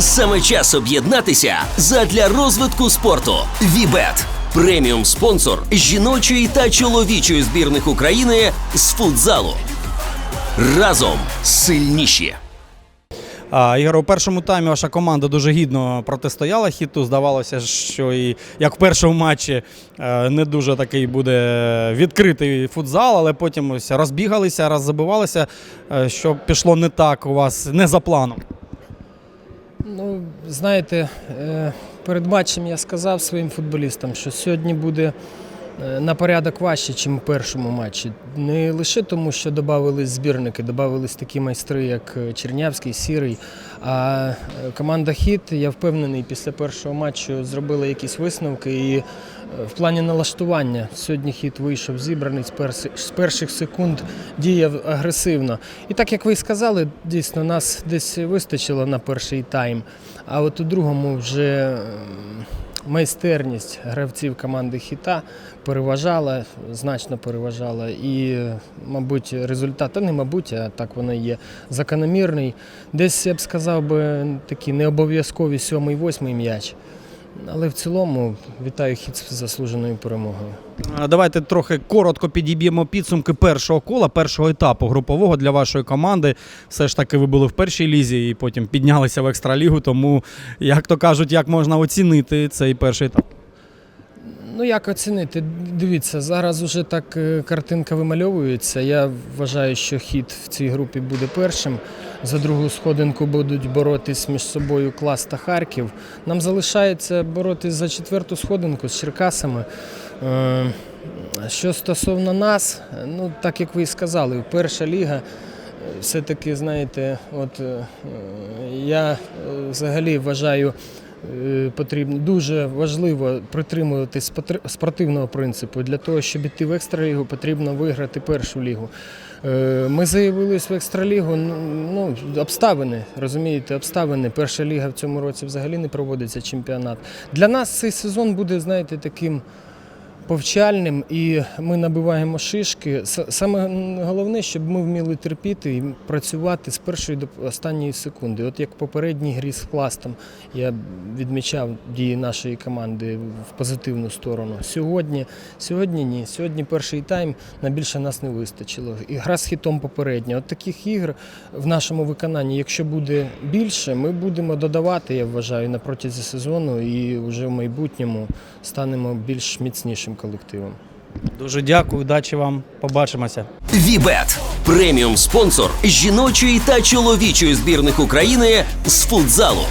Саме час об'єднатися задля розвитку спорту. Вібет преміум спонсор жіночої та чоловічої збірних України з футзалу. Разом сильніші. Ігор, у першому таймі ваша команда дуже гідно протистояла хіту. Здавалося, що і як в першому матчі е, не дуже такий буде відкритий футзал, але потім ось розбігалися, раз забивалися, е, що пішло не так у вас, не за планом. Ну, знаєте, е, перед матчем я сказав своїм футболістам, що сьогодні буде на порядок важче, ніж у першому матчі. Не лише тому, що додавались збірники, додавались такі майстри, як е, Чернявський, Сірий. А е, команда Хіт, я впевнений, після першого матчу зробила якісь висновки. І е, в плані налаштування сьогодні хіт вийшов зібраний з з перших секунд, діяв агресивно. І так як ви сказали, дійсно нас десь вистачило на перший тайм. А от у другому вже майстерність гравців команди Хіта переважала, значно переважала. І, мабуть, результат, та не мабуть, а так воно є закономірний. Десь я б сказав би такі необов'язкові сьомий, восьмий м'яч. Але в цілому вітаю хід з заслуженою перемогою. Давайте трохи коротко підіб'ємо підсумки першого кола, першого етапу групового для вашої команди. Все ж таки ви були в першій лізі і потім піднялися в екстралігу. Тому, як то кажуть, як можна оцінити цей перший етап? Ну як оцінити? Дивіться, зараз уже так е, картинка вимальовується. Я вважаю, що хід в цій групі буде першим. За другу сходинку будуть боротись між собою клас та Харків. Нам залишається боротись за четверту сходинку з Черкасами. Е, Що стосовно нас, ну так як ви і сказали, перша ліга. е, Все-таки, знаєте, от я взагалі вважаю, потрібно дуже важливо притримуватись спортивного принципу. Для того, щоб йти в екстралігу, потрібно виграти першу лігу. Е, Ми заявились в екстралігу. Ну, ну, обставини, розумієте, обставини. Перша ліга в цьому році взагалі не проводиться чемпіонат. Для нас цей сезон буде, знаєте, таким повчальним і ми набиваємо шишки. Саме головне, щоб ми вміли терпіти і працювати з першої до останньої секунди. От як попередній грі з пластом я відмічав дії нашої команди в позитивну сторону. Сьогодні, сьогодні ні. Сьогодні перший тайм на більше нас не вистачило. І гра з хітом попередня. От таких ігр в нашому виконанні, якщо буде більше, ми будемо додавати, я вважаю, на протязі сезону і вже в майбутньому станемо більш міцнішим колективом. Дуже дякую, удачі вам. Побачимося. Вібет преміум спонсор жіночої та чоловічої збірних України з футзалу.